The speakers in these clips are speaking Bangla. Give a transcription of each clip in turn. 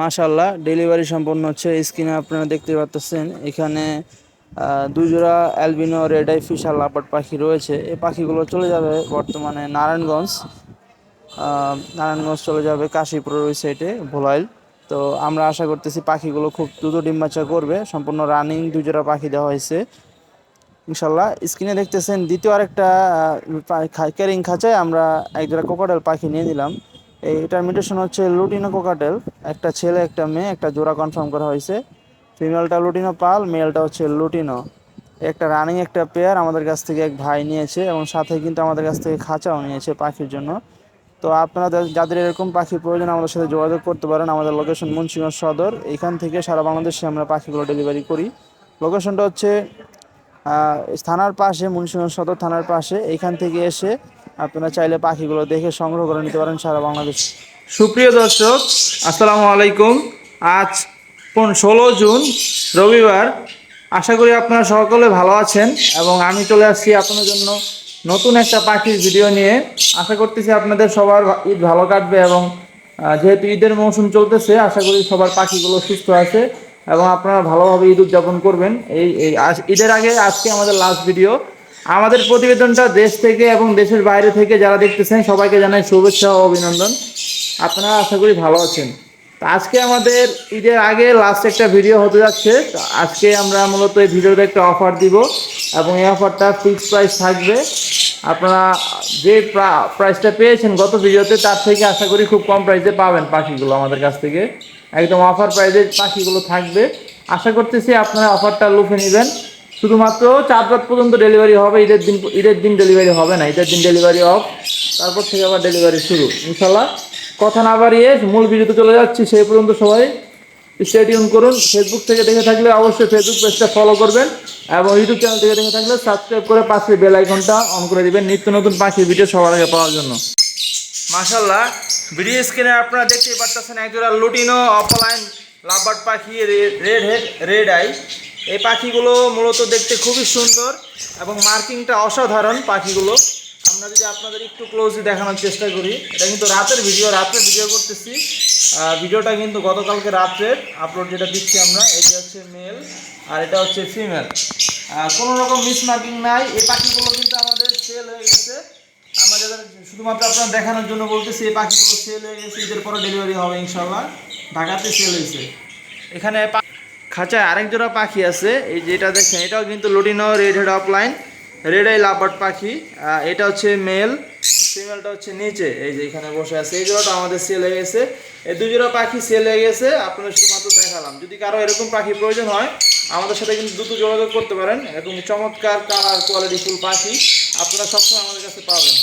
মাশাল্লাহ ডেলিভারি সম্পন্ন হচ্ছে। স্ক্রিনে আপনারা দেখতে পাচ্ছেন এখানে দুজোড়া অ্যালবিনো রেড আই ফিশ আর লাপাট পাখি রয়েছে। এই পাখিগুলো চলে যাবে বর্তমানে নারায়ণগঞ্জ। নারায়ণগঞ্জ চলে যাবে কাশীপুরের ওই সাইডে ভোলাইল। তো আমরা আশা করতেছি পাখিগুলো খুব দ্রুত ডিম্বাচা করবে। সম্পূর্ণ রানিং দুজোড়া পাখি দেওয়া হয়েছে। ইনশাল্লাহ স্ক্রিনে দেখতেছেন, দ্বিতীয় আরেকটা ক্যারিং খাঁচায় আমরা এক জোড়া কোকাটেল পাখি নিয়ে নিলাম। এই এটার মিউটেশন হচ্ছে লুটিনো কোকাটেল একটা ছেলে, একটা মেয়ে, একটা জোড়া কনফার্ম করা হয়েছে। ফিমেলটা লুটিনো পাল মেলটা হচ্ছে লুটিনো একটা রানিং একটা পেয়ার আমাদের কাছ থেকে এক ভাই নিয়েছে এবং সাথে কিন্তু আমাদের কাছ থেকে খাঁচাও নিয়েছে পাখির জন্য। তো আপনারা যাদের এরকম পাখির প্রয়োজন আমাদের সাথে যোগাযোগ করতে পারেন, আমাদের লোকেশন মুন্সিগঞ্জ সদর। এখান থেকে সারা বাংলাদেশে আমরা পাখিগুলো ডেলিভারি করি। লোকেশনটা হচ্ছে থানার পাশে, মুন্সিগঞ্জ সদর থানার পাশে। এখান থেকে এসে আপনারা চাইলে পাখিগুলো দেখে সংগ্রহ করে নিতে পারেন সারা বাংলাদেশ। সুপ্রিয় দর্শক, আসসালামু আলাইকুম। আজ ষোলো জুন, রবিবার। আশা করি আপনারা সকলে ভালো আছেন এবং আমি চলে আসছি আপনাদের জন্য নতুন একটা পাখির ভিডিও নিয়ে। আশা করতেছি আপনাদের সবার ঈদ ভালো কাটবে এবং যেহেতু ঈদের মৌসুম চলতেছে, আশা করি সবার পাখিগুলো সুস্থ আছে এবং আপনারা ভালোভাবে ঈদ উদযাপন করবেন। এই ঈদের আগে আজকে আমাদের লাস্ট ভিডিও আমাদের প্রতিবেদনটা দেশ থেকে এবং দেশের বাইরে থেকে যারা দেখতেছেন, সবাইকে জানাই শুভেচ্ছা ও অভিনন্দন। আপনারা আশা করি ভালো আছেন। আজকে আমাদের ঈদের আগে লাস্ট একটা ভিডিও হতে যাচ্ছে। আজকে আমরা মূলত এই ভিডিওতে একটা অফার দিব এবং এই অফারটা ফিক্সড প্রাইস থাকবে। আপনারা যে প্রাইসটা পেয়েছেন গত ভিডিওতে তার থেকে আশা করি খুব কম প্রাইসে পাবেন পাখিগুলো আমাদের কাছ থেকে। একদম অফার প্রাইসে পাখিগুলো থাকবে। আশা করতেছি আপনারা অফারটা লুফে নেবেন। শুধুমাত্র চার রাত পর্যন্ত ডেলিভারি হবে, ঈদের দিন ঈদের দিন ডেলিভারি হবে না, ঈদের দিন ডেলিভারি অফ তারপর থেকে আবার ডেলিভারি শুরু ইনশাল্লাহ কথা না বাড়িয়ে মূল ভিডিওতে চলে যাচ্ছি, সেই পর্যন্ত সবাই স্টেডিয়াম করুন। ফেসবুক থেকে দেখে থাকলে অবশ্যই ফেসবুক পেজটা ফলো করবেন এবং ইউটিউব চ্যানেল থেকে দেখে থাকলে সাবস্ক্রাইব করে পাশে বেল আইকনটা অন করে দিবেন, নিত্য নতুন পাখির ভিডিও সবার আগে পাওয়ার জন্য। মাশাল্লাহ ভিডিও স্ক্রিনে আপনারা দেখতেই পাচ্ছেন একজোড়া লুটিনো অফলাইন লাভার্ড পাখি রেড হেড রেড আই এই পাখিগুলো মূলত দেখতে খুবই সুন্দর এবং মার্কিংটা অসাধারণ পাখিগুলো। আমরা যদি আপনাদের একটু ক্লোজলি দেখানোর চেষ্টা করি, এটা কিন্তু রাতের ভিডিও, রাত্রে ভিডিও করতেছি। ভিডিওটা কিন্তু গতকালকে রাত্রের আপলোড যেটা দিচ্ছি আমরা, এটা হচ্ছে মেল আর এটা হচ্ছে ফিমেল কোনো রকম মিস মার্কিং নাই। এই পাখিগুলো কিন্তু আমাদের সেল হয়ে গেছে। আমরা যাদের শুধুমাত্র আপনার দেখানোর জন্য বলতেছি, এই পাখিগুলো সেল হয়ে গেছে ঈদের পরে ডেলিভারি হবে ইনশাল্লাহ ঢাকাতে সেল হয়েছে। এখানে খাঁচায় আরেক জোড়া পাখি আছে। এই যেটা দেখছেন এটাও কিন্তু lutino red head opaline red eye lovebird পাখি। এটা হচ্ছে মেল। ফিমেলটা হচ্ছে নিচে। এই যে এখানে বসে আছে। এই জোড়াটা আমাদের সেল হয়ে গেছে। এই দুই জোড়া পাখি সেল হয়ে গেছে। আপনাদের শুধুমাত্র দেখালাম। যদি কারও এরকম পাখি প্রয়োজন হয়, আমাদের সাথে কিন্তু দ্রুত যোগাযোগ করতে পারেন। এরকম চমৎকার কালার কোয়ালিটি ফুল পাখি আপনারা সবসময় আমাদের কাছে পাবেন।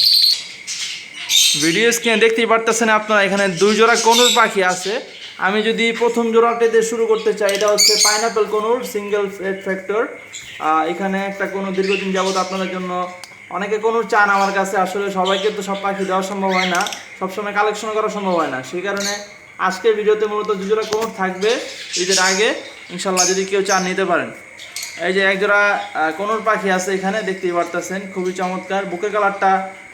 ভিডিও স্ক্রিনে দেখতেই পারতেছেন আপনারা, এখানে দুই জোড়া কনুর পাখি আছে। আমি যদি প্রথম জোড়াটিতে শুরু করতে চাই, এটা হচ্ছে পাইনাপেল কনুর সিঙ্গেল ফ্যাক্টর এখানে একটা কোনো দীর্ঘদিন যাবত আপনাদের জন্য অনেকে কনুর চান আমার কাছে, আসলে সবাইকে তো সব পাখি দেওয়া সম্ভব হয় না, সবসময় কালেকশন করা সম্ভব হয় না। সেই কারণে আজকের ভিডিওতে মূলত দুই জোড়া কনুর থাকবে ঈদের আগে ইনশাল্লাহ যদি কেউ চান নিতে পারেন। এই যে একজোড়া কোনোর পাখি আছে এখানে, দেখতেই পারতেছেন, খুবই চমৎকার। বুকের কালারটা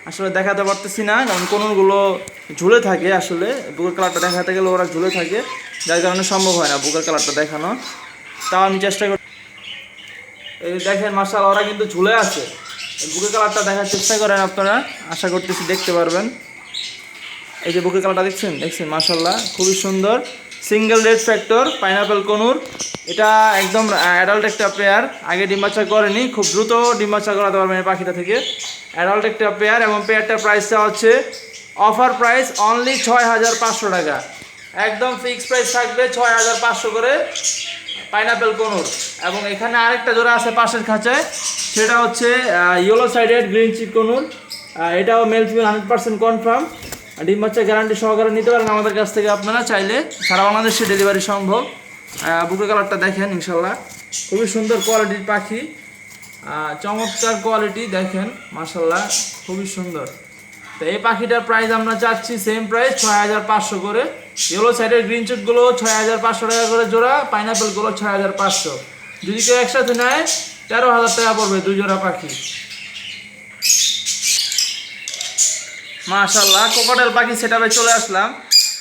আসলে দেখাতে পারতেছি না, কারণ কোনোগুলো ঝুলে থাকে আসলে। বুকের কালারটা দেখাতে গেলে ওরা ঝুলে থাকে, যার কারণে সম্ভব হয় না বুকের কালারটা দেখানো। তাও আমি চেষ্টা করি এই দেখেন মার্শাল ওরা কিন্তু ঝুলে আছে। বুকের কালারটা দেখার চেষ্টা করেন আপনারা, আশা করতেছি দেখতে পারবেন। এই যে বুকের কালারটা দেখছেন? দেখছেন মাশাল্লাহ খুবই সুন্দর। Single red factor, pineapple conure. এটা একদম অ্যাডাল্ট একটা পেয়ার আগে ডিম বাচ্চা করেনি, খুব দ্রুত ডিম বাচ্চা করাতে পারবেন এই পাখিটা থেকে। অ্যাডাল্ট একটা পেয়ার এবং পেয়ারটার প্রাইসটা হচ্ছে অফার প্রাইস অনলি ছয় হাজার পাঁচশো টাকা। একদম ফিক্সড প্রাইস থাকবে ছয় হাজার পাঁচশো করে পাইনাপেল কনুর। এবং এখানে আরেকটা জোড়া আছে পাশের খাঁচায়, সেটা হচ্ছে yellow sided green cheek conure. এটাও male female hundred percent confirm ডিম বাচ্চা গ্যারান্টি সহকারে নিতে পারেন আমাদের কাছ থেকে আপনারা, চাইলে সারা বাংলাদেশে ডেলিভারি সম্ভব। বুকের কালারটা দেখেন, ইনশাল্লাহ। খুবই সুন্দর কোয়ালিটির পাখি। চমৎকার কোয়ালিটি, দেখেন মার্শাল্লাহ খুবই সুন্দর। তো এই পাখিটার প্রাইস আমরা চাচ্ছি সেম প্রাইস ছয় হাজার পাঁচশো করে। ইয়েলো সাইডের গ্রিন চুটগুলো ছয় হাজার পাঁচশো টাকা করে জোড়া পাইনাপেলগুলো ছয় হাজার পাঁচশো। যদি কেউ একসাথে নেয়, তেরো হাজার টাকা পড়বে দুই জোড়া পাখি। মাশাল্লাহ কোকাটেল পাখি সেটাপে চলে আসলাম।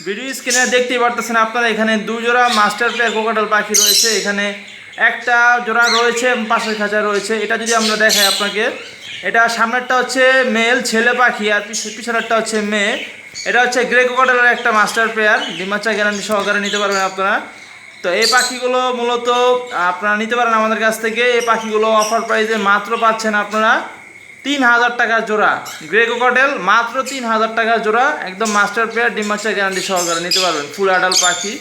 ভিডিও স্ক্রিনে দেখতেই পারতেছেন আপনারা, এখানে দু জোড়া মাস্টার পেয়ার কোকাটাল পাখি রয়েছে, এখানে একটা জোড়া রয়েছে পাশের খাঁচা রয়েছে। এটা যদি আমরা দেখাই আপনাকে, এটা সামনেরটা হচ্ছে মেল ছেলে পাখি আর পিছ- পিছনেরটা হচ্ছে মেয়ে। এটা হচ্ছে গ্রে কোকাটালের একটা মাস্টার পেয়ার ডিমাচা গ্যারান্টি সহকারে নিতে পারবেন আপনারা। তো এই পাখিগুলো মূলত, আপনারা নিতে পারেন আমাদের কাছ থেকে, এই পাখিগুলো অফার প্রাইসে মাত্র পাচ্ছেন আপনারা। তিন হাজার টাকার জোড়া। গ্রে কোকাটেল মাত্র তিন হাজার টাকার জোড়া। একদম মাস্টার পেয়ার ডিম বাচ্চা গ্যারান্টি সহকারে নিতে পারবেন। ফুল আডাল পাখি।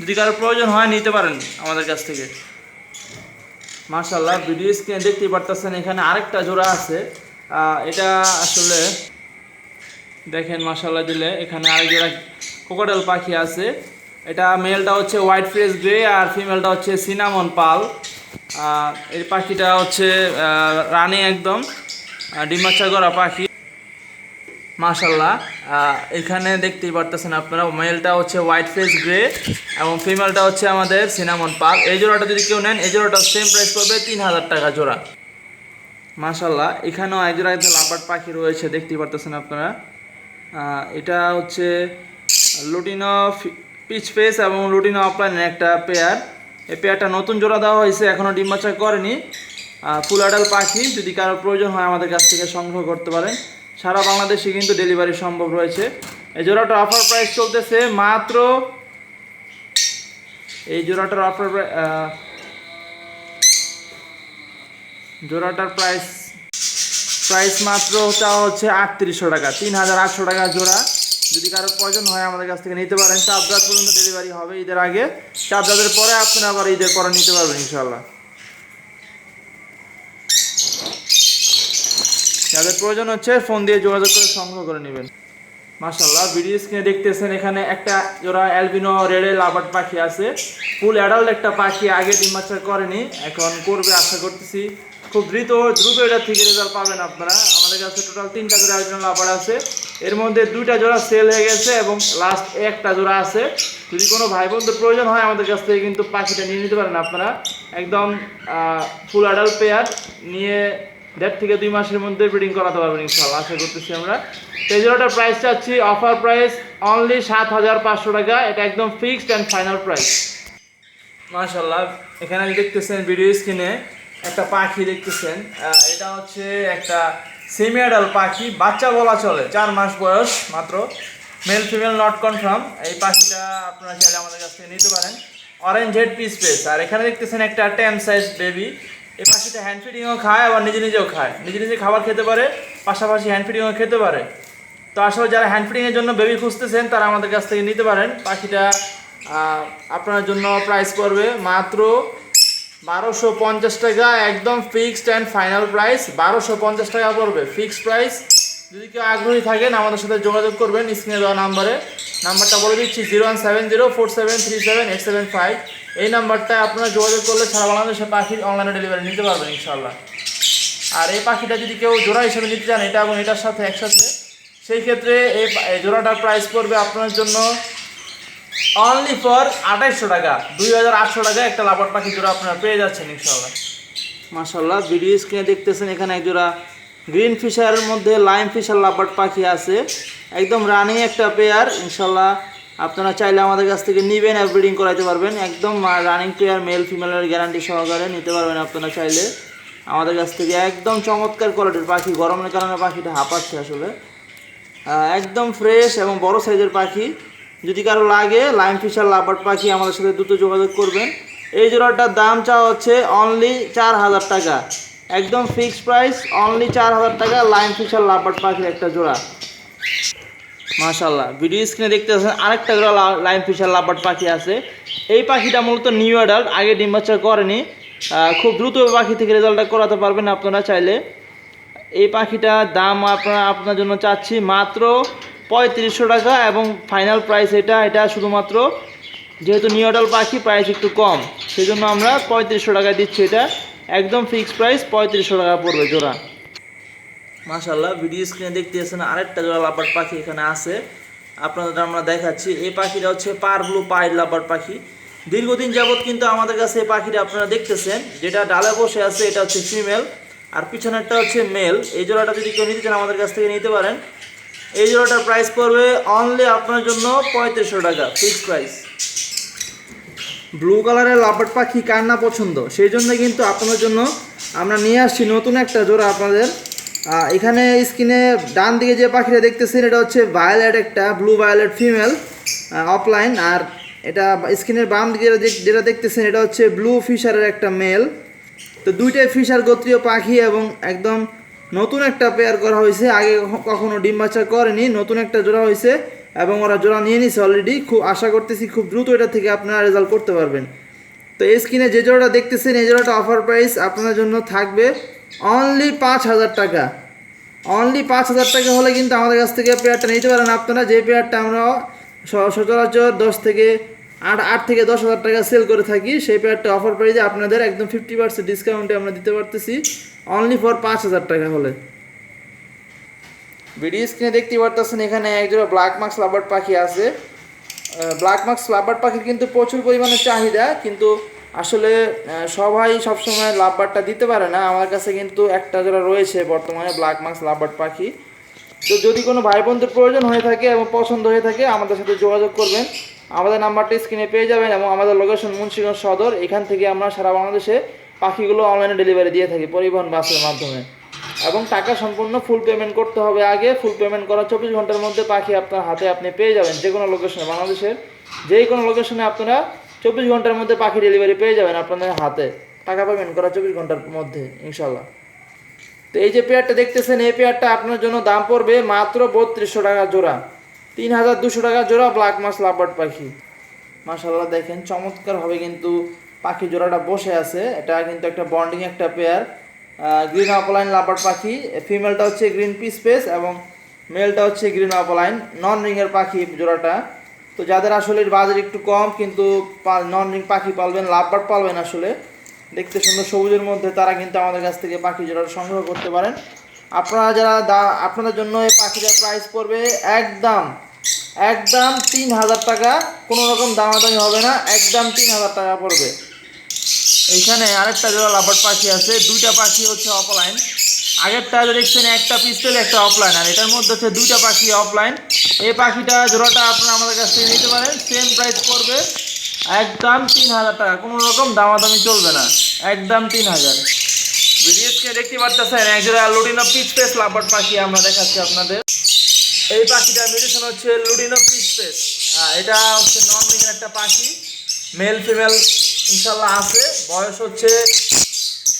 যদি কারও প্রয়োজন হয়, নিতে পারেন আমাদের কাছ থেকে। মার্শাল্লাহ ভিডিও স্ক্রিনে দেখতেই পারতেছেন, এখানে আরেকটা জোড়া আছে। এটা আসলে দেখেন মার্শাল্লাহ দিলে এখানে আরেক জোড়া কোকাটেল পাখি আছে। এটা মেলটা হচ্ছে হোয়াইট ফ্রেস গ্রে আর ফিমেলটা হচ্ছে সিনামন পাল এই পাখিটা হচ্ছে রানি একদম। ডিমাচা পাখি। মাশাল্লাহ এখানে দেখতেই পারতেছেন আপনারা মেলটা হচ্ছে হোয়াইট ফেস গ্রে এবং ফিমেলটা হচ্ছে আমাদের সিনামন পাল এই জোড়াটা যদি কেউ নেন, এই জোড়াটা সেম প্রাইস পড়বে তিন হাজার টাকা জোড়া। মাশাল্লাহ এখানেও এক জোড়া একদম লাপাট পাখি রয়েছে, দেখতেই পারতেছেন আপনারা। এটা হচ্ছে লুটিনো পিচ ফেস এবং লুটিনো অফলাইনের একটা পেয়ার এই পেয়ারটা নতুন জোড়া দেওয়া হয়েছে এখনও ডিম বাচ্চা করেনি। ফুল আডাল পাখি যদি কারোর প্রয়োজন হয় আমাদের কাছ থেকে সংগ্রহ করতে পারেন। সারা বাংলাদেশে কিন্তু ডেলিভারি সম্ভব রয়েছে। এই জোড়াটা অফার প্রাইস চলতেছে মাত্র এই জোড়াটার অফার জোড়াটার প্রাইস প্রাইস মাত্র চাওয়া হচ্ছে আটত্রিশশো টাকা, তিন হাজার আটশো টাকা জোড়া। যদি কারোর প্রয়োজন হয় আমাদের কাছ থেকে নিতে পারেন। চাপদার পর্যন্ত ডেলিভারি হবে ঈদের আগে। চাপদাদের পরে আপনারা আবার ঈদের পরে নিতে পারবেন ইনশাল্লাহ যাদের প্রয়োজন হচ্ছে ফোন দিয়ে যোগাযোগ করে সংগ্রহ করে নেবেন। মাশাল্লাহ ভিডিও স্ক্রিনে দেখতেছেন এখানে একটা জোড়া অ্যালবিনো রেডে লাবার্ড পাখি আছে। ফুল অ্যাডাল্ট একটা পাখি, আগে ডিম বাচ্চা করেনি, এখন করবে আশা করতেছি। খুব দ্রুত দ্রুত এটা থেকে রেজাল্ট পাবেন আপনারা। আমাদের কাছে টোটাল তিনটা জোড়া অ্যালবিনো লাবার্ড আছে। এর মধ্যে দুইটা জোড়া সেল হয়ে গেছে এবং লাস্ট একটা জোড়া আছে। যদি কোনো ভাই বোনদের প্রয়োজন হয়, আমাদের কাছ থেকে কিন্তু পাখিটা নিয়ে নিতে পারেন আপনারা। একদম ফুল অ্যাডাল্ট পেয়ার নিয়ে দেড় থেকে দুই মাসের মধ্যে ব্রিডিং করাতে পারবেন ইনশাল্লাহ আশা করতেছি আমরা। তো এই জোড়াটার প্রাইস চাচ্ছি অফার প্রাইস অনলি সাত হাজার পাঁচশো টাকা, এটা একদম ফিক্সড অ্যান্ড ফাইনাল প্রাইস মাশাল্লাহ এখানে দেখতেছেন ভিডিও স্ক্রিনে একটা পাখি দেখতেছেন এটা হচ্ছে একটা সেমি অ্যাডাল পাখি, বাচ্চা বলা চলে, চার মাস বয়স মাত্র। মেল ফিমেল নট কনফার্ম এই পাখিটা আপনারা চাইলে আমাদের কাছ থেকে নিতে পারেন। অরেঞ্জ হেড পিস পেস আর এখানে দেখতেছেন একটা টেন সাইজ বেবি এই পাখিটা হ্যান্ড ফিডিংও খায়, আবার নিজে নিজেও খায়। নিজে নিজে খাবার খেতে পারে, পাশাপাশি হ্যান্ড ফিডিংও খেতে পারে। তো আসলে যারা হ্যান্ড ফিডিংয়ের জন্য বেবি খুঁজতেছেন, তারা আমাদের কাছ থেকে নিতে পারেন। পাখিটা আপনার জন্য প্রাইস পড়বে মাত্র বারোশো পঞ্চাশ টাকা, একদম ফিক্সড অ্যান্ড ফাইনাল প্রাইস বারোশো পঞ্চাশ টাকা পড়বে ফিক্সড প্রাইস যদি কেউ আগ্রহী থাকেন, আমাদের সাথে যোগাযোগ করবেন স্ক্রিনে দেওয়া নাম্বারে নাম্বারটা বলে দিচ্ছি zero one seven zero four seven three seven eight seven five এই নাম্বারটায় আপনারা যোগাযোগ করলে সারা বাংলাদেশে পাখির অনলাইনে ডেলিভারি নিতে পারবেন ইনশাল্লাহ আর এই পাখিটা যদি কেউ জোড়া হিসেবে নিতে চান, এটা এবং এটার সাথে একসাথে, সেই ক্ষেত্রে এই জোড়াটার প্রাইস পড়বে আপনার জন্য অনলি ফর আঠাইশশো টাকা। দুই হাজার আটশো টাকা একটা লাপাট পাখি জোড়া আপনারা পেয়ে যাচ্ছেন ইনশাল্লাহ মাশাল্লাহ ভিডিও স্ক্রিনে দেখতেছেন এখানে এক জোড়া গ্রিন ফিশারের মধ্যে লাইম ফিশার লাপাট পাখি আছে। একদম রানিং একটা পেয়ার ইনশাল্লাহ আপনারা চাইলে আমাদের কাছ থেকে নিবেন আর ব্রিডিং করাইতে পারবেন। একদম রানিং পেয়ার মেল ফিমেলের গ্যারান্টি সহকারে নিতে পারবেন আপনারা চাইলে। আমাদের কাছ থেকে একদম চমৎকার কোয়ালিটির পাখি গরমের কারণে পাখিটা হাঁপাচ্ছে আসলে। একদম ফ্রেশ এবং বড় সাইজের পাখি। যদি কারও লাগে লাইম ফিশার লাভার পাখি আমাদের সাথে দ্রুত যোগাযোগ করবেন। এই জোড়াটার দাম চাওয়া হচ্ছে অনলি চার হাজার টাকা। একদম ফিক্সড প্রাইস অনলি চার হাজার টাকা লাইম ফিশার লাভার পাখির একটা জোড়া। মাশাল্লাহ ভিডিও স্ক্রিনে দেখতে পাচ্ছেন আরেকটা লা- লাইন ফিশার, লাভার পাখি আছে। এই পাখিটা মূলত নিউ অ্যাডাল্ট আগে ডিম বাচ্চা করেনি। খুব দ্রুত পাখি থেকে রেজাল্টটা করাতে পারবেন আপনারা চাইলে। এই পাখিটার দাম আপনার আপনার জন্য চাচ্ছি মাত্র পঁয়ত্রিশশো টাকা এবং ফাইনাল প্রাইস এটা এটা শুধুমাত্র। যেহেতু নিউডাল পাখি প্রাইস একটু কম। সেই জন্য আমরা পঁয়ত্রিশশো টাকায় দিচ্ছি এটা। একদম ফিক্সড প্রাইস পঁয়ত্রিশশো টাকা পড়বে জোড়া। মাশাল্লাহ ভিডিও স্ক্রিনে দেখতে আছেন আরেকটা জোড়া লাপার পাখি এখানে আছে। আপনাদের, আমরা দেখাচ্ছি। এই পাখিটা হচ্ছে পার ব্লু পাইড লাপার পাখি। দীর্ঘদিন যাবত কিন্তু আমাদের কাছে এই পাখিটা আপনারা দেখতেছেন। যেটা ডালে বসে আছে, এটা হচ্ছে ফিমেল আর পিছনেরটা হচ্ছে মেল এই জোড়াটা যদি কেউ নিতে চান আমাদের কাছ থেকে নিতে পারেন। এই জোড়াটার প্রাইস পড়বে অনলি আপনার জন্য পঁয়ত্রিশশো টাকা ফিক্স প্রাইস ব্লু কালারের লাপাট পাখি কার না পছন্দ? সেই জন্য কিন্তু আপনাদের জন্য আমরা নিয়ে আসছি নতুন একটা জোড়া আপনাদের। এখানে স্ক্রিনে ডান দিকে যে পাখিটা দেখতেছেন, এটা হচ্ছে ভায়োলেট একটা, ব্লু ভায়োলেট ফিমেল অফলাইন আর এটা স্ক্রিনের বাম দিকে যেটা দেখ- যেটা দেখতেছেন, এটা হচ্ছে ব্লু ফিশারের একটা মেল। তো দুইটাই ফিশার গোত্রীয় পাখি এবং একদম নতুন একটা পেয়ার করা হয়েছে। আগে কখনো ডিম বাচ্চা করেনি, নতুন একটা জোড়া হয়েছে এবং ওরা জোড়া নিয়ে নিছে অলরেডি খুব আশা করতেছি খুব দ্রুত এটা থেকে আপনারা রেজাল্ট করতে পারবেন। তো এই স্ক্রিনে যে জোড়াটা দেখতেছেন, এই জোড়াটা অফার প্রাইস আপনার জন্য থাকবে। অনলি পাঁচ হাজার টাকা। অনলি পাঁচ হাজার টাকা হলে কিন্তু আমাদের কাছ থেকে পেয়ারটা নিতে পারেন। আপনারা যে পেয়ারটা আমরা সচরাচর দশ থেকে আট আট থেকে দশ হাজার টাকা সেল করে থাকি, সেই পেয়ারটা অফার প্রাইজে আপনাদের একদম ফিফটি পার্সেন্ট ডিসকাউন্টে আমরা দিতে পারতেছি। অনলি ফর পাঁচ হাজার টাকা হলে। ভিডিও স্ক্রিনে দেখতে পারতেছেন, এখানে একজোড়া ব্ল্যাক মার্কস লাভার পাখি আছে। ব্ল্যাক মার্কস লাভার পাখির কিন্তু প্রচুর পরিমাণে চাহিদা, কিন্তু আসলে সবাই সবসময় লাভবারটা দিতে পারে না। আমার কাছে কিন্তু একটা যারা রয়েছে বর্তমানে ব্ল্যাক মার্কস লাভবার্ড পাখি। তো যদি কোনো ভাই বোনদের প্রয়োজন হয়ে থাকে এবং পছন্দ হয়ে থাকে, আমাদের সাথে যোগাযোগ করবেন। আমাদের নাম্বারটা স্ক্রিনে পেয়ে যাবেন এবং আমাদের লোকেশন মুন্সিগঞ্জ সদর। এখান থেকে আমরা সারা বাংলাদেশে পাখিগুলো অনলাইনে ডেলিভারি দিয়ে থাকি পরিবহন বাসের মাধ্যমে। এবং টাকা সম্পূর্ণ ফুল পেমেন্ট করতে হবে আগে। ফুল পেমেন্ট করার চব্বিশ ঘণ্টার মধ্যে পাখি আপনার হাতে আপনি পেয়ে যাবেন। যে কোনো লোকেশনে বাংলাদেশের যে কোনো লোকেশনে আপনারা চব্বিশ ঘণ্টার মধ্যে পাখি ডেলিভারি পেয়ে যাবেন আপনাদের হাতে। টাকা পেমেন্ট করা চব্বিশ ঘণ্টার মধ্যে ইনশাল্লাহ তো এই যে পেয়ারটা দেখতেছেন, এই পেয়ারটা আপনার জন্য দাম পড়বে মাত্র বত্রিশশো টাকা জোড়া। তিন হাজার দুশো টাকা জোড়া ব্ল্যাক মাস লাভবার্ড পাখি। মাশাল্লাহ দেখেন, চমৎকারভাবে কিন্তু পাখি জোড়াটা বসে আছে। এটা কিন্তু একটা বন্ডিং একটা পেয়ার গ্রিন অপলাইন লাভবার্ড পাখি। ফিমেলটা হচ্ছে গ্রিন পিস পেস এবং মেলটা হচ্ছে গ্রিন অপলাইন নন রিংয়ের পাখি জোড়াটা। তো যাদের আসলে বাজার একটু কম, কিন্তু নন রিং পাখি পালবেন লাভবার্ড পালবেন আসলে, দেখতে সুন্দর সবুজের মধ্যে, তারা কিন্তু আমাদের কাছ থেকে পাখি জোড়াটা সংগ্রহ করতে পারেন। আপনারা যারা দা, আপনাদের জন্য এই পাখিটার প্রাইস পড়বে একদম একদম তিন হাজার টাকা, কোনো রকম দামাদামি হবে না, একদম তিন হাজার টাকা পড়বে। এইখানে আরেকটা জোড়া লাভার পাখি আছে, দুইটা পাখি হচ্ছে অফলাইন আগেরটা দেখছেন একটা পিস্তল একটা অফলাইন আর এটার মধ্যে হচ্ছে দুইটা পাখি অফলাইন এই পাখিটা জোড়াটা আপনারা আমাদের কাছ থেকে নিতে পারেন। সেম প্রাইস পড়বে একদম তিন হাজার টাকা। কোনো রকম দামাদামি চলবে না। একদম তিন হাজার। ভিডিওসকে দেখতে পারতেছেন একজোড়া লুটিনো পিচ পেস লাভার পাখি আমরা দেখাচ্ছি আপনাদের। এই পাখিটা মিউটেশন হচ্ছে লুডিনো পিচ পেস এটা হচ্ছে নন রিংয়ের একটা পাখি। মেল ফিমেল ইনশাল্লাহ আছে। বয়স হচ্ছে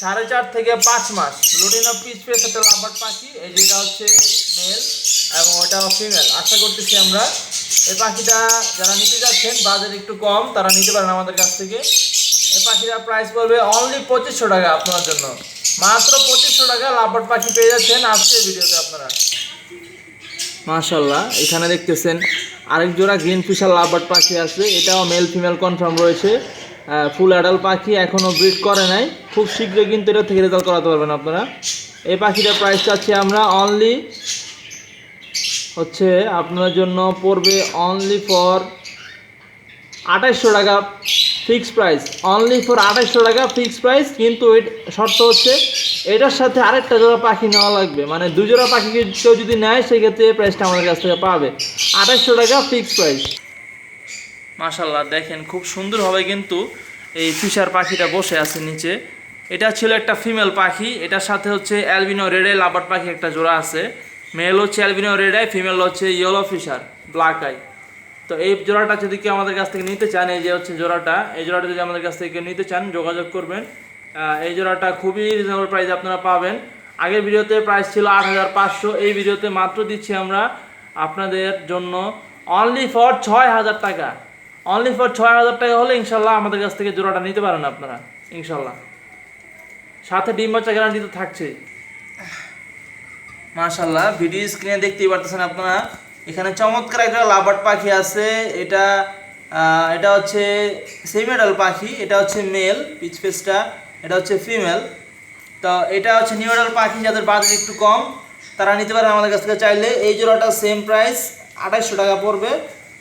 সাড়ে চার থেকে পাঁচ মাস। লুডিনো পিচ পেস একটা লাম্বার পাখি। এই যেটা হচ্ছে মেল এবং ওটা ফিমেল আশা করতেছি আমরা এই পাখিটা যারা নিতে যাচ্ছেন বাজার একটু কম, তারা নিতে পারেন আমাদের কাছ থেকে। এই পাখিটার প্রাইস পড়বে অনলি পঁচিশশো টাকা আপনার জন্য। মাত্র পঁচিশশো টাকা লাম্বার পাখি পেয়ে যাচ্ছেন আজকের ভিডিওতে আপনারা। মাশাল্লাহ এখানে দেখতেছেন আরেক জোড়া গ্রিন ফিশার লাভার্ড পাখি আছে এটাও মেল ফিমেল কনফার্ম রয়েছে। ফুল অ্যাডাল পাখি এখনও ব্রিড করে নাই। খুব শীঘ্রই কিন্তু এটা থেকে রেজাল্ট করাতে পারবেন আপনারা। এই পাখিটার প্রাইস চাচ্ছি আমরা অনলি হচ্ছে আপনার জন্য পড়বে অনলি ফর আঠাইশশো টাকা ফিক্সড প্রাইস অনলি ফর আঠাইশশো টাকা ফিক্সড প্রাইস কিন্তু শর্ত হচ্ছে এটার সাথে আরেকটা জোড়া পাখি নেওয়া লাগবে। মানে দু জোড়া পাখি কেউ যদি নেয়, সেক্ষেত্রে এই প্রাইসটা আমাদের কাছ থেকে পাবে। আঠাইশশো টাকা ফিক্সড প্রাইস মাশাল্লাহ দেখেন খুব সুন্দরভাবে কিন্তু এই ফিশার পাখিটা বসে আছে নিচে। এটা ছিল একটা ফিমেল পাখি, এটার সাথে হচ্ছে অ্যালবিনো রেড লাভার পাখি একটা জোড়া আছে। মেল হচ্ছে অ্যালবিনো রেড আই ফিমেল হচ্ছে ইয়েলো ফিশার ব্ল্যাক আই তো এই জোড়াটা যদি কেউ আমাদের কাছ থেকে নিতে চান, এই যে হচ্ছে জোড়াটা, এই জোড়াটা যদি আমাদের কাছ থেকে নিতে চান, যোগাযোগ করবেন। এই জোড়াটা খুবই রিজনেবল প্রাইসে আপনারা পাবেন। আগের ভিডিওতে প্রাইস ছিল আট হাজার পাঁচশো, এই ভিডিওতে মাত্র দিচ্ছি আমরা আপনাদের জন্য অনলি ফর ছয় হাজার টাকা। অনলি ফর ছয় হাজার টাকা হলে ইনশাল্লাহ আমাদের কাছ থেকে জোড়াটা নিতে পারেন আপনারা, ইনশাল্লাহ। সাথে ডিম বাচ্চা গ্যারান্টি তো থাকছেই। মাশাল্লাহ ভিডিও স্ক্রিনে দেখতেই পারতেছেন আপনারা। এখানে চমৎকার একটা লাভার্ড পাখি আছে। এটা এটা হচ্ছে সেমিডাল পাখি, এটা হচ্ছে মেল পিচ ফেসটা এটা হচ্ছে ফিমেল তো এটা হচ্ছে নিউডাল পাখি, যাদের বাজেট একটু কম, তারা নিতে পারেন আমাদের কাছ থেকে চাইলে। এই জোড়াটা সেম প্রাইস আঠাইশশো টাকা পড়বে।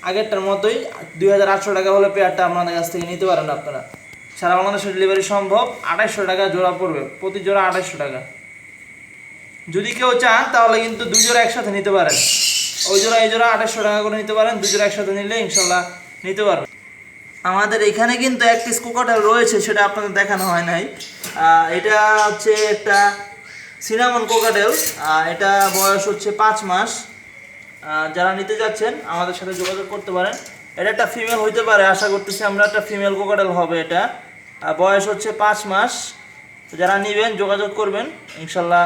আগেরটার মতোই, দুই হাজার আটশো টাকা হলে পেয়ারটা আপনাদের কাছ থেকে নিতে পারেন আপনারা। সারা বাংলাদেশের ডেলিভারি সম্ভব আঠাইশশো টাকা জোড়া পড়বে। প্রতি জোড়া আঠাইশশো টাকা। যদি কেউ চান, তাহলে কিন্তু দুই জোড়া একসাথে নিতে পারেন। ওই জোড়া, এই জোড়া আঠাশশো টাকা করে নিতে পারেন, দুই জোড়া একসাথে নিলে ইনশাল্লাহ নিতে পারবেন। আমাদের এখানে কিন্তু একটি স্কুকটাল রয়েছে, সেটা আপনাদের দেখানো হয় নাই। এটা হচ্ছে একটা সিনামন কোকাটেল। এটা বয়স হচ্ছে পাঁচ মাস। যারা নিতে যাচ্ছেন, আমাদের সাথে যোগাযোগ করতে পারেন। এটা একটা ফিমেল হইতে পারে, আশা করতেছি আমরা একটা ফিমেল কোকাটেল হবে এটা। বয়স হচ্ছে পাঁচ মাস। যারা নেবেন, যোগাযোগ করবেন, ইনশাল্লাহ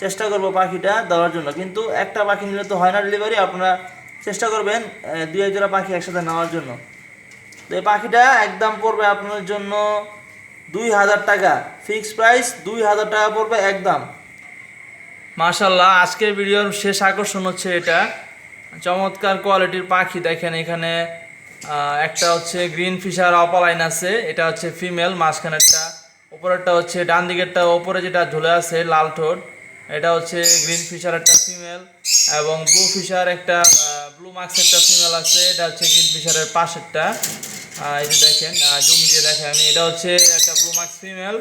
চেষ্টা করব পাখিটা দেওয়ার জন্য। কিন্তু একটা পাখি নিলে তো হয় না ডেলিভারি আপনারা চেষ্টা করবেন দুই এক জোড়া পাখি একসাথে নেওয়ার জন্য। তো এই পাখিটা একদম পড়বে আপনার জন্য দুই হাজার টাকা। ফিক্সড প্রাইস দুই হাজার টাকা পড়বে একদম। মাশাল্লাহ আজকের ভিডিওর শেষ আকর্ষণ হচ্ছে এটা। চমৎকার কোয়ালিটির পাখি দেখেন এখানে। একটা হচ্ছে গ্রিন ফিশার অপালাইন আছে, এটা হচ্ছে ফিমেল মাঝখানেরটা, উপরেরটা হচ্ছে ডান দিকেরটা ওপরে যেটা ঝুলে আছে, লাল ঠোঁট। এটা হচ্ছে গ্রিন ফিশার একটা ফিমেল এবং ব্লু ফিশার একটা ব্লু মার্কস একটা ফিমেল আছে। এটা হচ্ছে গ্রিন ফিশারের পাশেরটা। এই যে দেখেন জুম দিয়ে দেখেন আমি। এটা হচ্ছে একটা ব্লু মার্কস ফিমেল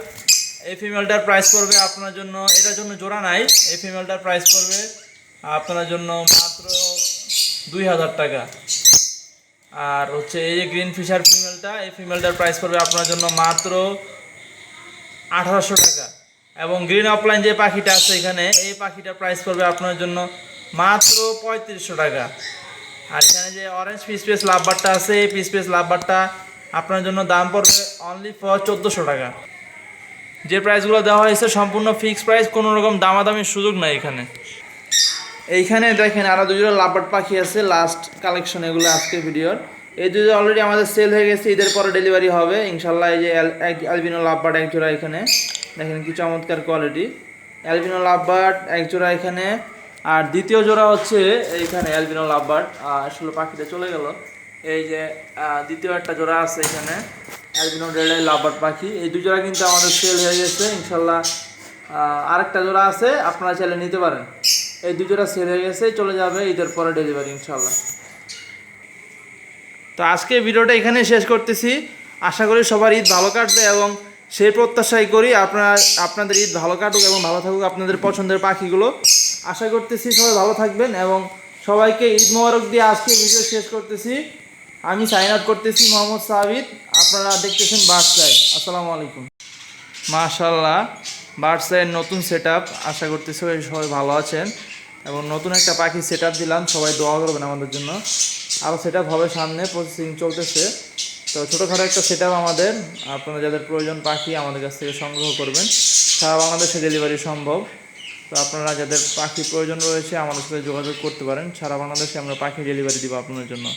এই ফিমেলটার প্রাইস পড়বে আপনার জন্য, এটার জন্য জোড়া নাই। এই ফিমেলটার প্রাইস পড়বে আপনার জন্য মাত্র দুই হাজার টাকা। আর হচ্ছে এই যে গ্রিন ফিশার ফিমেলটা এই ফিমেলটার প্রাইস পড়বে আপনার জন্য মাত্র আঠারোশো টাকা। এবং গ্রিন অফলাইন যে পাখিটা আছে এখানে, এই পাখিটার প্রাইস পড়বে আপনার জন্য মাত্র পঁয়ত্রিশশো টাকা। আর এখানে যে অরেঞ্জ পিস পিস লাভবারটা আছে, এই পিস পিস লাভবারটা আপনার জন্য দাম পড়বে অনলি ফর চোদ্দোশো টাকা। যে প্রাইসগুলো দেওয়া হয়েছে, সম্পূর্ণ ফিক্সড প্রাইস কোনো রকম দামাদামির সুযোগ নাই এখানে। এইখানে দেখেন আরও দুজোড়া লাভবার্ড পাখি আছে লাস্ট কালেকশন এগুলো আজকের ভিডিওর এই দুটো অলরেডি আমাদের সেল হয়ে গেছে, ঈদের পরে ডেলিভারি হবে। ইনশাল্লাহ এই যে অ্যালবিনো লাভবার্ড এক জোড়া এখানে। দেখেন কি চমৎকার কোয়ালিটি অ্যালবিনো লাভবার্ড এক জোড়া এখানে। আর দ্বিতীয় জোড়া হচ্ছে এইখানে অ্যালবিনো লাভবার্ড। আসলে পাখিটা চলে গেল। এই যে দ্বিতীয় একটা জোড়া আছে এখানে। অ্যালবিনো রেড লাভবার্ড পাখি। এই দু জোড়া কিন্তু আমাদের সেল হয়ে গেছে। ইনশাল্লাহ আরেকটা জোড়া আছে, আপনারা চাইলে নিতে পারেন। এই দু জোড়া সেল হয়ে গেছে, চলে যাবে ঈদের পরে ডেলিভারি ইনশাল্লাহ তো আজকে ভিডিওটা এখানে শেষ করতেছি। আশা করি সবার ঈদ ভালো কাটবে এবং সেই প্রত্যাশাই করি আপনার, আপনাদের ঈদ ভালো কাটুক এবং ভালো থাকুক আপনাদের পছন্দের পাখিগুলো। আশা করতেছি সবাই ভালো থাকবেন এবং সবাইকে ঈদ মোবারক দিয়ে আজকে ভিডিও শেষ করতেছি। আমি সাইন আউট করতেছি মোহাম্মদ সাবিদ আপনারা দেখতেছেন বাদশাহ আসসালামু আলাইকুম। মাশাল্লাহ বার্ডসের নতুন সেট আশা করতেছি সবাই ভালো আছেন। এবং নতুন একটা পাখি সেট দিলাম। সবাই দোয়া করবেন আমাদের জন্য। আরও সেট হবে সামনে প্রসেসিং চলতেছে। তো ছোটোখাটো একটা সেট আমাদের। আপনারা যাদের প্রয়োজন পাখি আমাদের কাছ থেকে সংগ্রহ করবেন। সারা বাংলাদেশে ডেলিভারি সম্ভব। তো আপনারা যাদের পাখি প্রয়োজন রয়েছে, আমাদের সাথে যোগাযোগ করতে পারেন। সারা বাংলাদেশে আমরা পাখি ডেলিভারি দিব আপনাদের জন্য।